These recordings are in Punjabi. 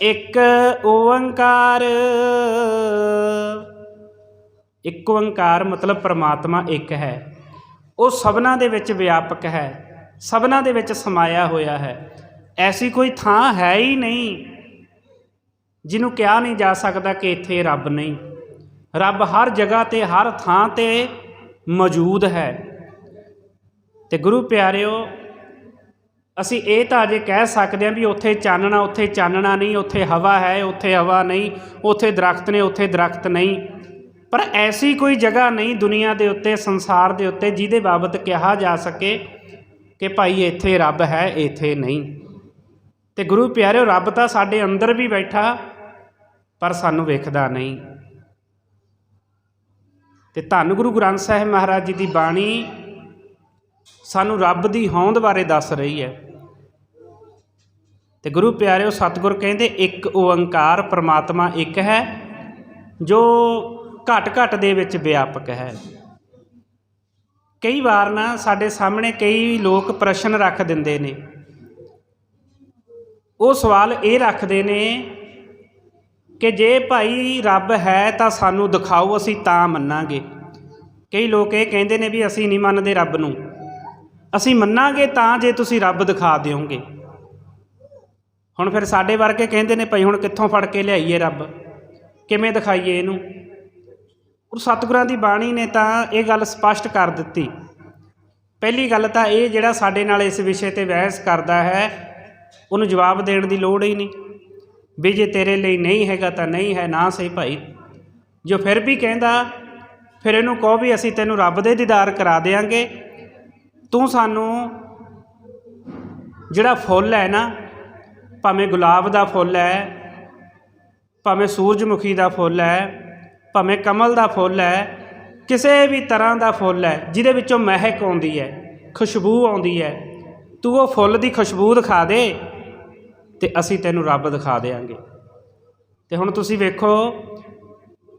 ਇੱਕ ਓੰਕਾਰ। ਇੱਕ ਓੰਕਾਰ ਮਤਲਬ ਪਰਮਾਤਮਾ ਇੱਕ ਹੈ। ਉਹ ਸਭਨਾ ਦੇ ਵਿੱਚ ਵਿਆਪਕ ਹੈ, ਸਭਨਾ ਦੇ ਵਿੱਚ ਸਮਾਇਆ ਹੋਇਆ ਹੈ। ਐਸੀ ਕੋਈ ਥਾਂ ਹੈ ਹੀ ਨਹੀਂ ਜਿਹਨੂੰ ਕਿਹਾ ਨਹੀਂ ਜਾ ਸਕਦਾ ਕਿ ਇੱਥੇ ਰੱਬ ਨਹੀਂ। ਰੱਬ ਹਰ ਜਗ੍ਹਾ ਤੇ, ਹਰ ਥਾਂ ਤੇ ਮੌਜੂਦ ਹੈ। ਤੇ ਗੁਰੂ ਪਿਆਰਿਓ ਅਸੀਂ ਇਹ ਤਾਂ ਅਜੇ ਕਹਿ ਸਕਦੇ ਹਾਂ ਵੀ ਉੱਥੇ ਚਾਨਣਾ ਉੱਥੇ ਚਾਨਣਾ ਨਹੀਂ, ਉੱਥੇ ਹਵਾ ਹੈ, ਉੱਥੇ ਹਵਾ ਨਹੀਂ, ਉੱਥੇ ਦਰਖਤ ਨੇ, ਉੱਥੇ ਦਰਖਤ ਨਹੀਂ। ਪਰ ਐਸੀ ਕੋਈ ਜਗ੍ਹਾ ਨਹੀਂ ਦੁਨੀਆ ਦੇ ਉੱਤੇ, ਸੰਸਾਰ ਦੇ ਉੱਤੇ ਜਿਹਦੇ ਬਾਬਤ ਕਿਹਾ ਜਾ ਸਕੇ ਕਿ ਭਾਈ ਇੱਥੇ ਰੱਬ ਹੈ, ਇੱਥੇ ਨਹੀਂ। ਤੇ ਗੁਰੂ ਪਿਆਰਿਓ, ਰੱਬ ਤਾਂ ਸਾਡੇ ਅੰਦਰ ਵੀ ਬੈਠਾ, ਪਰ ਸਾਨੂੰ ਵੇਖਦਾ ਨਹੀਂ। ਤੇ ਧੰਨ ਗੁਰੂ ਗ੍ਰੰਥ ਸਾਹਿਬ ਮਹਾਰਾਜ ਜੀ ਦੀ ਬਾਣੀ ਸਾਨੂੰ ਰੱਬ ਦੀ ਹੋਂਦ ਬਾਰੇ ਦੱਸ ਰਹੀ ਹੈ। ਤੇ ਗੁਰੂ ਪਿਆਰਿਓ, ਸਤਿਗੁਰ ਕਹਿੰਦੇ, ਇੱਕ ਓੰਕਾਰ ਪ੍ਰਮਾਤਮਾ ਇੱਕ ਹੈ, ਜੋ ਘਟ ਘਟ ਦੇ ਵਿੱਚ ਵਿਆਪਕ ਹੈ। ਕਈ ਵਾਰ ਨਾ ਸਾਡੇ ਸਾਹਮਣੇ ਕਈ ਲੋਕ ਪ੍ਰਸ਼ਨ ਰੱਖ ਦਿੰਦੇ ਨੇ। ਉਹ ਸਵਾਲ ਇਹ ਰੱਖਦੇ ਨੇ ਕਿ ਜੇ ਭਾਈ ਰੱਬ ਹੈ ਤਾਂ ਸਾਨੂੰ ਦਿਖਾਓ, ਅਸੀਂ ਤਾਂ ਮੰਨਾਂਗੇ। ਕਈ ਲੋਕ ਇਹ ਕਹਿੰਦੇ ਨੇ ਵੀ ਅਸੀਂ ਨਹੀਂ ਮੰਨਦੇ ਰੱਬ ਨੂੰ। ਅਸੀਂ ਮੰਨਾਂਗੇ ਤਾਂ ਜੇ ਤੁਸੀਂ ਰੱਬ ਦਿਖਾ ਦਿਓਗੇ। ਹੁਣ ਫਿਰ ਸਾਡੇ ਵਰਗੇ ਕਹਿੰਦੇ ਨੇ ਭਾਈ ਹੁਣ ਕਿੱਥੋਂ ਫੜ ਕੇ ਲਿਆਈਏ ਰੱਬ? ਕਿਵੇਂ ਦਿਖਾਈਏ ਇਹਨੂੰ? ਉਹ ਸਤਿਗੁਰਾਂ ਦੀ ਬਾਣੀ ਨੇ ਤਾਂ ਇਹ ਗੱਲ ਸਪਸ਼ਟ ਕਰ ਦਿੱਤੀ। ਪਹਿਲੀ ਗੱਲ ਤਾਂ ਇਹ ਜਿਹੜਾ ਸਾਡੇ ਨਾਲ ਇਸ ਵਿਸ਼ੇ ਤੇ ਬਹਿਸ ਕਰਦਾ ਹੈ, ਉਹਨੂੰ ਜਵਾਬ ਦੇਣ ਦੀ ਲੋੜ ਹੀ ਨਹੀਂ। ਵੀ ਜੇ ਤੇਰੇ ਲਈ ਨਹੀਂ ਹੈਗਾ ਤਾਂ ਨਹੀਂ ਹੈ, ਨਾ ਸਹੀ ਭਾਈ। ਜੋ ਫਿਰ ਵੀ ਕਹਿੰਦਾ, ਫਿਰ ਇਹਨੂੰ ਕਹੋ ਵੀ ਅਸੀਂ ਤੈਨੂੰ ਰੱਬ ਦੇ ਦੀਦਾਰ ਕਰਾ ਦੇਾਂਗੇ ਤੂੰ ਸਾਨੂੰ ਜਿਹੜਾ ਫੁੱਲ ਹੈ ਨਾ ਭਾਵੇਂ ਗੁਲਾਬ ਦਾ ਫੁੱਲ ਹੈ, ਭਾਵੇਂ ਸੂਰਜਮੁਖੀ ਦਾ ਫੁੱਲ ਹੈ, ਭਾਵੇਂ ਕਮਲ ਦਾ ਫੁੱਲ ਹੈ, ਕਿਸੇ ਵੀ ਤਰ੍ਹਾਂ ਦਾ ਫੁੱਲ ਹੈ, ਜਿਹਦੇ ਵਿੱਚੋਂ ਮਹਿਕ ਆਉਂਦੀ ਹੈ, ਖੁਸ਼ਬੂ ਆਉਂਦੀ ਹੈ, ਤੂੰ ਉਹ ਫੁੱਲ ਦੀ ਖੁਸ਼ਬੂ ਦਿਖਾ ਦੇ ਤੇ ਅਸੀਂ ਤੈਨੂੰ ਰੱਬ ਦਿਖਾ ਦੇਾਂਗੇ। ਤੇ ਹੁਣ ਤੁਸੀਂ ਵੇਖੋ,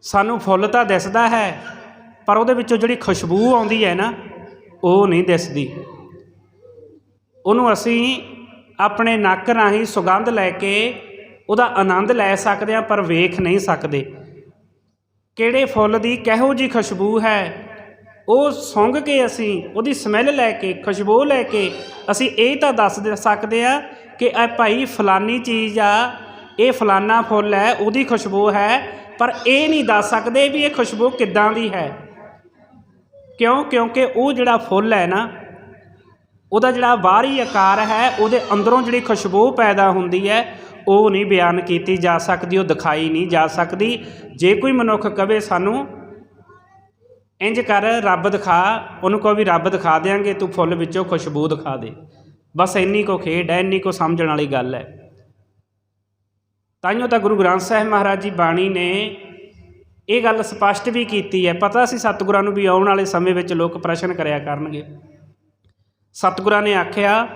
ਸਾਨੂੰ ਫੁੱਲ ਤਾਂ ਦਿਸਦਾ ਹੈ, ਪਰ ਉਹਦੇ ਵਿੱਚੋਂ ਜਿਹੜੀ ਖੁਸ਼ਬੂ ਆਉਂਦੀ ਹੈ ਨਾ, ਉਹ ਨਹੀਂ ਦਿਸਦੀ। ਉਹਨੂੰ ਅਸੀਂ ਆਪਣੇ ਨੱਕ ਰਾਹੀਂ ਸੁਗੰਧ ਲੈ ਕੇ ਉਹਦਾ ਆਨੰਦ ਲੈ ਸਕਦੇ ਹਾਂ, ਪਰ ਵੇਖ ਨਹੀਂ ਸਕਦੇ। ਕਿਹੜੇ ਫੁੱਲ ਦੀ ਕਿਹੋ ਜੀ ਖੁਸ਼ਬੂ ਹੈ? ਉਹ ਸੁੰਘ ਕੇ ਅਸੀਂ ਉਹਦੀ ਸਮੈਲ ਲੈ ਕੇ, ਖੁਸ਼ਬੂ ਲੈ ਕੇ ਅਸੀਂ ਇਹ ਤਾਂ ਦੱਸ ਦੇ ਸਕਦੇ ਆ ਕਿ ਇਹ ਭਾਈ ਫਲਾਨੀ ਚੀਜ਼ ਆ, ਇਹ ਫਲਾਨਾ ਫੁੱਲ ਹੈ, ਉਹਦੀ ਖੁਸ਼ਬੂ ਹੈ, ਪਰ ਇਹ ਨਹੀਂ ਦੱਸ ਸਕਦੇ ਵੀ ਇਹ ਖੁਸ਼ਬੂ ਕਿੱਦਾਂ ਦੀ ਹੈ। ਕਿਉਂ? ਕਿਉਂਕਿ ਉਹ ਜਿਹੜਾ ਫੁੱਲ ਹੈ ਨਾ ਉਹਦਾ ਜਿਹੜਾ ਬਾਹਰੀ ਆਕਾਰ ਹੈ, ਉਹਦੇ ਅੰਦਰੋਂ ਜਿਹੜੀ ਖੁਸ਼ਬੂ ਪੈਦਾ ਹੁੰਦੀ ਹੈ, ਉਹ ਨਹੀਂ ਬਿਆਨ ਕੀਤੀ ਜਾ ਸਕਦੀ, ਉਹ ਦਿਖਾਈ ਨਹੀਂ ਜਾ ਸਕਦੀ। ਜੇ ਕੋਈ ਮਨੁੱਖ ਕਵੇ ਸਾਨੂੰ, ਇੰਜ ਕਰ, ਰੱਬ ਦਿਖਾ। ਉਹਨੂੰ ਕਹੋ ਵੀ, ਰੱਬ ਦਿਖਾ ਦੇਾਂਗੇ ਤੂੰ ਫੁੱਲ ਵਿੱਚੋਂ ਖੁਸ਼ਬੂ ਦਿਖਾ ਦੇ। ਬਸ ਇੰਨੀ ਕੋ ਖੇਡ ਹੈ, ਇੰਨੀ ਕੋ ਸਮਝਣ ਵਾਲੀ ਗੱਲ ਹੈ। ਤਾਈਓ ਤਾਂ ਗੁਰੂ ਗ੍ਰੰਥ ਸਾਹਿਬ ਮਹਾਰਾਜ ਜੀ ਬਾਣੀ ਨੇ ਇਹ ਗੱਲ ਸਪਸ਼ਟ ਵੀ ਕੀਤੀ ਹੈ। ਪਤਾ ਸੀ ਸਤਿਗੁਰਾਂ ਨੂੰ ਵੀ ਆਉਣ ਵਾਲੇ ਸਮੇਂ ਵਿੱਚ ਲੋਕ ਪ੍ਰਸ਼ਨ ਕਰਿਆ ਕਰਨਗੇ। ਸਤਿਗੁਰਾਂ ਨੇ ਆਖਿਆ,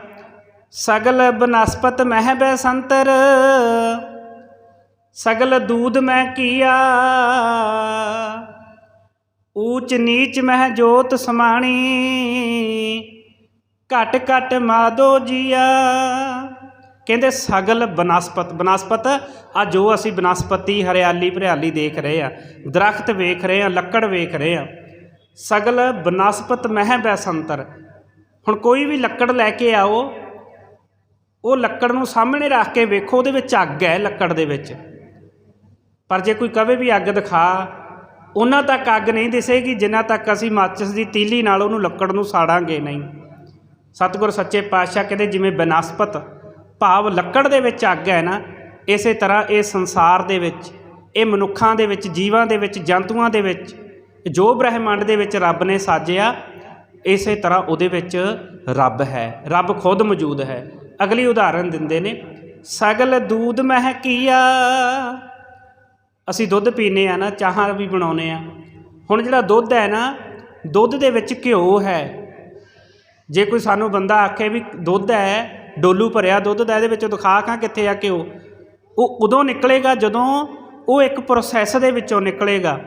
ਸਗਲ ਬਨਸਪਤ ਮਹਿ ਬੈ ਸੰਤਰ ਸਗਲ ਦੂਧ ਮੈਂ ਕੀਆ, ਊਚ ਨੀਚ ਮਹਿ ਜੋਤ ਸਮਾਣੀ, ਘਟ ਘਟ ਮਾਦੋ ਜੀਆ। ਕਹਿੰਦੇ, ਸਗਲ ਬਨਸਪਤ ਬਨਸਪਤ, ਆ ਜੋ ਅਸੀਂ ਬਨਸਪਤੀ, ਹਰਿਆਲੀ ਭਰਿਆਲੀ ਦੇਖ ਰਹੇ ਆ, ਦਰਖਤ ਵੇਖ ਰਹੇ ਆ, ਲੱਕੜ ਵੇਖ ਰਹੇ ਆ, ਸਗਲ ਬਨਸਪਤ ਮਹਿ ਬੈ ਸੰਤਰ ਹੁਣ ਕੋਈ ਵੀ ਲੱਕੜ ਲੈ ਕੇ ਆਓ, ਉਹ ਲੱਕੜ ਨੂੰ ਸਾਹਮਣੇ ਰੱਖ ਕੇ ਵੇਖੋ, ਉਹਦੇ ਵਿੱਚ ਅੱਗ ਹੈ ਲੱਕੜ ਦੇ ਵਿੱਚ। ਪਰ ਜੇ ਕੋਈ ਕਵੇ ਵੀ ਅੱਗ ਦਿਖਾ, ਉਹਨਾਂ ਤੱਕ ਅੱਗ ਨਹੀਂ ਦਿਸੇਗੀ, ਜਿੰਨਾ ਤੱਕ ਅਸੀਂ ਮਾਚਿਸ ਦੀ ਤੀਲੀ ਨਾਲ ਉਹਨੂੰ ਲੱਕੜ ਨੂੰ ਸਾੜਾਂਗੇ ਨਹੀਂ। ਸਤਿਗੁਰ ਸੱਚੇ ਪਾਤਸ਼ਾਹ ਕਹਿੰਦੇ, ਜਿਵੇਂ ਬਨਸਪਤ ਭਾਵ ਲੱਕੜ ਦੇ ਵਿੱਚ ਅੱਗ ਹੈ ਨਾ, ਇਸੇ ਤਰ੍ਹਾਂ ਇਹ ਸੰਸਾਰ ਦੇ ਵਿੱਚ, ਇਹ ਮਨੁੱਖਾਂ ਦੇ ਵਿੱਚ, ਜੀਵਾਂ ਦੇ ਵਿੱਚ, ਜੰਤੂਆਂ ਦੇ ਵਿੱਚ, ਜੋ ਬ੍ਰਹਿਮੰਡ ਦੇ ਵਿੱਚ ਰੱਬ ਨੇ ਸਾਜਿਆ ਇਸੇ ਤਰ੍ਹਾਂ ਉਹਦੇ ਵਿੱਚ ਰੱਬ ਹੈ, ਰੱਬ ਖੁਦ ਮੌਜੂਦ ਹੈ। ਅਗਲੀ ਉਦਾਹਰਨ ਦਿੰਦੇ ਨੇ, ਸਗਲ ਦੂਧ ਮਹਿ ਕੀਆ ਅਸੀਂ ਦੁੱਧ ਪੀਨੇ ਆ ਨਾ, ਚਾਹਾਂ ਵੀ ਬਣਾਉਨੇ ਆ ਹੁਣ ਜਿਹੜਾ ਦੁੱਧ ਹੈ ਨਾ, ਦੁੱਧ ਦੇ ਵਿੱਚ ਘਿਓ ਹੈ। ਜੇ ਕੋਈ ਸਾਨੂੰ ਬੰਦਾ ਆਖੇ ਵੀ ਦੁੱਧ ਹੈ, ਡੋਲੂ ਭਰਿਆ ਦੁੱਧ ਦਾ, ਇਹਦੇ ਵਿੱਚੋਂ ਦਿਖਾ ਖਾਂ ਕਿੱਥੇ ਆ ਘਿਓ। ਉਹ ਉਦੋਂ ਨਿਕਲੇਗਾ ਜਦੋਂ ਉਹ ਇੱਕ ਪ੍ਰੋਸੈਸ ਦੇ ਵਿੱਚੋਂ ਨਿਕਲੇਗਾ।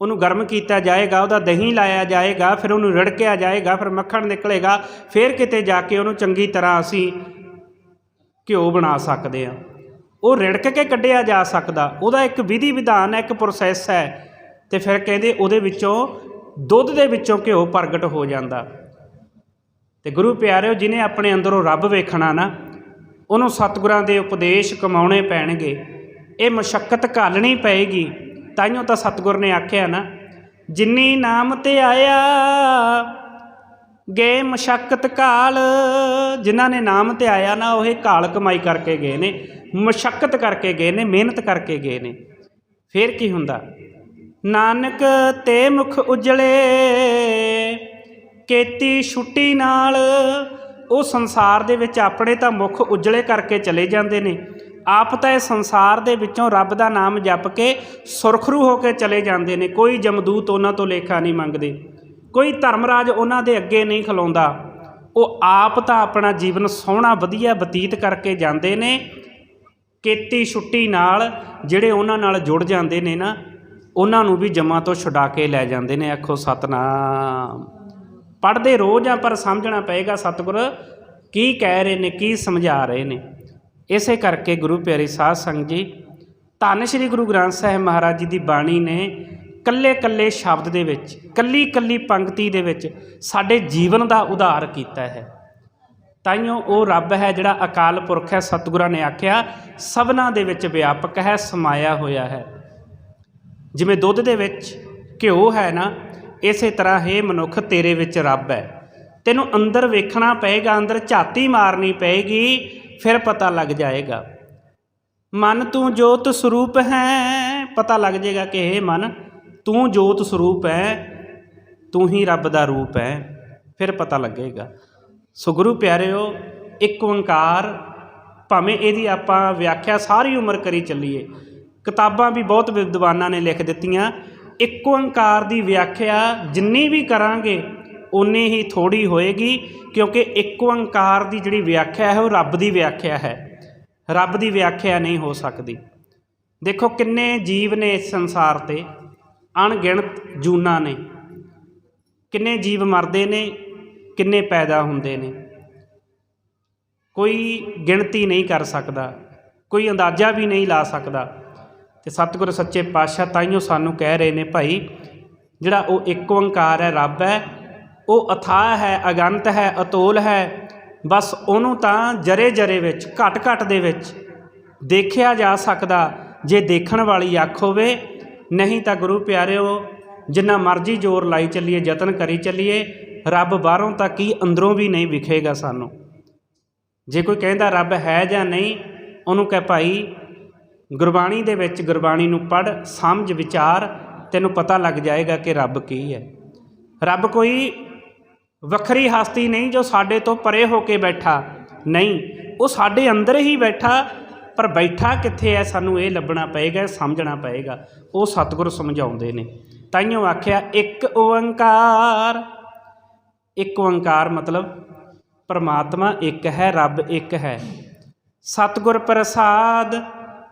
ਉਹਨੂੰ ਗਰਮ ਕੀਤਾ ਜਾਏਗਾ, ਉਹਦਾ ਦਹੀਂ ਲਾਇਆ ਜਾਏਗਾ, ਫਿਰ ਉਹਨੂੰ ਰੜਕਿਆ ਜਾਏਗਾ, ਫਿਰ ਮੱਖਣ ਨਿਕਲੇਗਾ, ਫਿਰ ਕਿਤੇ ਜਾ ਕੇ ਉਹਨੂੰ ਚੰਗੀ ਤਰ੍ਹਾਂ ਅਸੀਂ ਘਿਓ ਬਣਾ ਸਕਦੇ ਹਾਂ। ਉਹ ਰਿੜਕ ਕੇ ਕੱਢਿਆ ਜਾ ਸਕਦਾ, ਉਹਦਾ ਇੱਕ ਵਿਧੀ ਵਿਧਾਨ ਹੈ, ਇੱਕ ਪ੍ਰੋਸੈਸ ਹੈ, ਤੇ ਫਿਰ ਕਹਿੰਦੇ ਉਹਦੇ ਵਿੱਚੋਂ ਦੁੱਧ ਦੇ ਵਿੱਚੋਂ ਘਿਓ ਪ੍ਰਗਟ ਹੋ ਜਾਂਦਾ। ਤੇ ਗੁਰੂ ਪਿਆਰਿਓ ਜਿਹਨੇ ਆਪਣੇ ਅੰਦਰੋਂ ਰੱਬ ਵੇਖਣਾ ਨਾ, ਉਹਨੂੰ ਸਤਿਗੁਰਾਂ ਦੇ ਉਪਦੇਸ਼ ਕਮਾਉਣੇ ਪੈਣਗੇ। ਇਹ ਮਸ਼ਕਤ ਘਾਲਣੀ ਪਏਗੀ। ਤਾਈਓ ਤਾਂ ਸਤਿਗੁਰ ਨੇ ਆਖਿਆ ਨਾ, ਜਿੰਨੀ ਨਾਮ ਤੇ ਆਇਆ, ਗਏ ਮਸ਼ਕਤ ਕਾਲ। ਜਿਨ੍ਹਾਂ ਨੇ ਨਾਮ ਤੇ ਆਇਆ ਨਾ, ਉਹ ਕਾਲ ਕਮਾਈ ਕਰਕੇ ਗਏ ਨੇ, ਮਸ਼ਕਤ ਕਰਕੇ ਗਏ ਨੇ, ਮਿਹਨਤ ਕਰਕੇ ਗਏ ਨੇ। ਫਿਰ ਕੀ ਹੁੰਦਾ? ਨਾਨਕ ਤੇ ਮੁਖ ਉਜਲੇ, ਕੇਤੀ ਛੁੱਟੀ ਨਾਲ, ਉਹ ਸੰਸਾਰ ਦੇ ਵਿੱਚ ਆਪਣੇ ਤਾਂ ਮੁਖ ਉਜਲੇ ਕਰਕੇ ਚਲੇ ਜਾਂਦੇ ਨੇ। ਆਪ ਤਾਂ ਇਹ ਸੰਸਾਰ ਦੇ ਵਿੱਚੋਂ ਰੱਬ ਦਾ ਨਾਮ ਜਪ ਕੇ ਸੁਰਖਰੂ ਹੋ ਕੇ ਚਲੇ ਜਾਂਦੇ ਨੇ, ਕੋਈ ਜਮਦੂਤ ਉਹਨਾਂ ਤੋਂ ਲੇਖਾ ਨਹੀਂ ਮੰਗਦੇ, ਕੋਈ ਧਰਮਰਾਜ ਉਹਨਾਂ ਦੇ ਅੱਗੇ ਨਹੀਂ ਖਲੋਂਦਾ। ਉਹ ਆਪ ਤਾਂ ਆਪਣਾ ਜੀਵਨ ਸੋਹਣਾ ਵਧੀਆ ਬਤੀਤ ਕਰਕੇ ਜਾਂਦੇ ਨੇ, ਕੇਤੀ ਛੁੱਟੀ ਨਾਲ ਜਿਹੜੇ ਉਹਨਾਂ ਨਾਲ ਜੁੜ ਜਾਂਦੇ ਨੇ ਨਾ, ਉਹਨਾਂ ਨੂੰ ਵੀ ਜਮਾਂ ਤੋਂ ਛੁਡਾ ਕੇ ਲੈ ਜਾਂਦੇ ਨੇ, ਆਖੋ ਸਤਨਾਮ। ਪੜ੍ਹਦੇ ਰੋਜ਼ ਆ, ਪਰ ਸਮਝਣਾ ਪਏਗਾ ਸਤਿਗੁਰ ਕੀ ਕਹਿ ਰਹੇ ਨੇ, ਕੀ ਸਮਝਾ ਰਹੇ ਨੇ। ਇਸੇ ਕਰਕੇ ਗੁਰੂ ਪਿਆਰੇ ਸਾਧ ਸੰਗਤ ਜੀ, ਧੰਨ ਸ਼੍ਰੀ ਗੁਰੂ ਗ੍ਰੰਥ ਸਾਹਿਬ ਮਹਾਰਾਜ ਜੀ ਦੀ ਬਾਣੀ ਨੇ ਕੱਲੇ ਕੱਲੇ ਸ਼ਬਦ ਦੇ ਵਿੱਚ, ਕੱਲੀ ਕੱਲੀ ਪੰਕਤੀ ਦੇ ਵਿੱਚ ਸਾਡੇ ਜੀਵਨ ਦਾ ਉਧਾਰ ਕੀਤਾ ਹੈ। ਤਾਈਓ ਉਹ ਰੱਬ ਹੈ ਜਿਹੜਾ ਅਕਾਲ ਪੁਰਖ ਹੈ, ਸਤਿਗੁਰਾਂ ਨੇ ਆਖਿਆ, ਸਭਨਾ ਦੇ ਵਿੱਚ ਵਿਆਪਕ ਹੈ, ਸਮਾਇਆ ਹੋਇਆ ਹੈ। ਜਿਵੇਂ ਦੁੱਧ ਦੇ ਵਿੱਚ ਘਿਓ ਹੈ ਨਾ, ਇਸੇ ਤਰ੍ਹਾਂ ਹੈ ਮਨੁੱਖ, ਤੇਰੇ ਵਿੱਚ ਰੱਬ ਹੈ। ਤੈਨੂੰ ਅੰਦਰ ਵੇਖਣਾ ਪਏਗਾ, ਅੰਦਰ ਝਾਤੀ ਮਾਰਨੀ ਪਏਗੀ ਫਿਰ ਪਤਾ ਲੱਗ ਜਾਏਗਾ। ਮਨ ਤੂੰ ਜੋਤ ਸਰੂਪ ਹੈ, ਪਤਾ ਲੱਗ ਜਾਏਗਾ ਕਿ ਇਹ ਮਨ, ਤੂੰ ਜੋਤ ਸਰੂਪ ਹੈ, ਤੂੰ ਹੀ ਰੱਬ ਦਾ ਰੂਪ ਹੈ, ਫਿਰ ਪਤਾ ਲੱਗੇਗਾ। ਸੋ ਗੁਰੂ ਪਿਆਰਿਓ, ਇੱਕ ਓੰਕਾਰ, ਭਾਵੇਂ ਇਹਦੀ ਆਪਾਂ ਵਿਆਖਿਆ ਸਾਰੀ ਉਮਰ ਕਰੀ ਚੱਲੀਏ, ਕਿਤਾਬਾਂ ਵੀ ਬਹੁਤ ਵਿਦਵਾਨਾਂ ਨੇ ਲਿਖ ਦਿੱਤੀਆਂ, ਇੱਕ ਓੰਕਾਰ ਦੀ ਵਿਆਖਿਆ ਜਿੰਨੀ ਵੀ ਕਰਾਂਗੇ ਉਨੀ ਹੀ ਥੋੜੀ ਹੋਏਗੀ ਕਿਉਂਕਿ ਇੱਕ ਓੰਕਾਰ ਦੀ ਜਿਹੜੀ ਵਿਆਖਿਆ ਹੈ, ਉਹ ਰੱਬ ਦੀ ਵਿਆਖਿਆ ਹੈ। ਰੱਬ ਦੀ ਵਿਆਖਿਆ ਨਹੀਂ ਹੋ ਸਕਦੀ। ਦੇਖੋ ਕਿੰਨੇ ਜੀਵ ਨੇ ਇਸ ਸੰਸਾਰ ਤੇ, ਅਣਗਿਣਤ ਜੂਨਾਂ ਨੇ। ਕਿੰਨੇ ਜੀਵ ਮਰਦੇ ਨੇ, ਕਿੰਨੇ ਪੈਦਾ ਹੁੰਦੇ ਨੇ। ਕੋਈ ਗਿਣਤੀ ਨਹੀਂ ਕਰ ਸਕਦਾ, ਕੋਈ ਅੰਦਾਜ਼ਾ ਵੀ ਨਹੀਂ ਲਾ ਸਕਦਾ। ਤੇ ਸਤਿਗੁਰ ਸੱਚੇ ਪਾਤਸ਼ਾਹ ਤਾਈਓ ਸਾਨੂੰ ਕਹਿ ਰਹੇ ਨੇ, ਭਾਈ, ਜਿਹੜਾ ਉਹ ਇੱਕ ਓੰਕਾਰ ਹੈ, ਰੱਬ ਹੈ ਉਹ ਅਥਾਹ ਹੈ, ਅਗੰਤ ਹੈ, ਅਤੋਲ ਹੈ। ਬਸ ਉਹਨੂੰ ਤਾਂ ਜਰੇ ਜਰੇ ਵਿੱਚ, ਘਟ ਘਟ ਦੇ ਵਿੱਚ ਦੇਖਿਆ ਜਾ ਸਕਦਾ। ਜੇ ਦੇਖਣ ਵਾਲੀ ਅੱਖ ਹੋਵੇ, ਨਹੀਂ ਤਾਂ ਗੁਰੂ ਪਿਆਰਿਓ, ਜਿੰਨਾ ਮਰਜ਼ੀ ਜ਼ੋਰ ਲਾਈ ਚੱਲੀਏ, ਯਤਨ ਕਰੀ ਚੱਲੀਏ, ਰੱਬ ਬਾਹਰੋਂ ਤਾਂ ਕੀ ਅੰਦਰੋਂ ਵੀ ਨਹੀਂ ਵਿਖੇਗਾ ਸਾਨੂੰ। ਜੇ ਕੋਈ ਕਹਿੰਦਾ ਰੱਬ ਹੈ ਜਾਂ ਨਹੀਂ, ਉਹਨੂੰ ਕਹੇ ਭਾਈ, ਗੁਰਬਾਣੀ ਦੇ ਵਿੱਚ ਗੁਰਬਾਣੀ ਨੂੰ ਪੜ੍ਹ, ਸਮਝ, ਵਿਚਾਰ, ਤੈਨੂੰ ਪਤਾ ਲੱਗ ਜਾਏਗਾ ਕਿ ਰੱਬ ਕੀ ਹੈ। ਰੱਬ ਕੋਈ ਵੱਖਰੀ ਹਸਤੀ ਨਹੀਂ ਜੋ ਸਾਡੇ ਤੋਂ ਪਰੇ ਹੋ ਕੇ ਬੈਠਾ। ਨਹੀਂ, ਉਹ ਸਾਡੇ ਅੰਦਰ ਹੀ ਬੈਠਾ, ਪਰ ਬੈਠਾ ਕਿੱਥੇ ਹੈ? ਸਾਨੂੰ ਇਹ ਲੱਭਣਾ ਪਏਗਾ ਸਮਝਣਾ ਪਏਗਾ। ਉਹ ਸਤਿਗੁਰ ਸਮਝਾਉਂਦੇ ਨੇ। ਤਾਈਓ ਆਖਿਆ, ਇੱਕ ਓੰਕਾਰ। ਇੱਕ ਓੰਕਾਰ ਮਤਲਬ ਪਰਮਾਤਮਾ ਇੱਕ ਹੈ, ਰੱਬ ਇੱਕ ਹੈ। ਸਤਿਗੁਰ ਪ੍ਰਸਾਦ,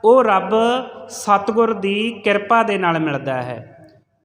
ਉਹ ਰੱਬ ਸਤਿਗੁਰ ਦੀ ਕਿਰਪਾ ਦੇ ਨਾਲ ਮਿਲਦਾ ਹੈ।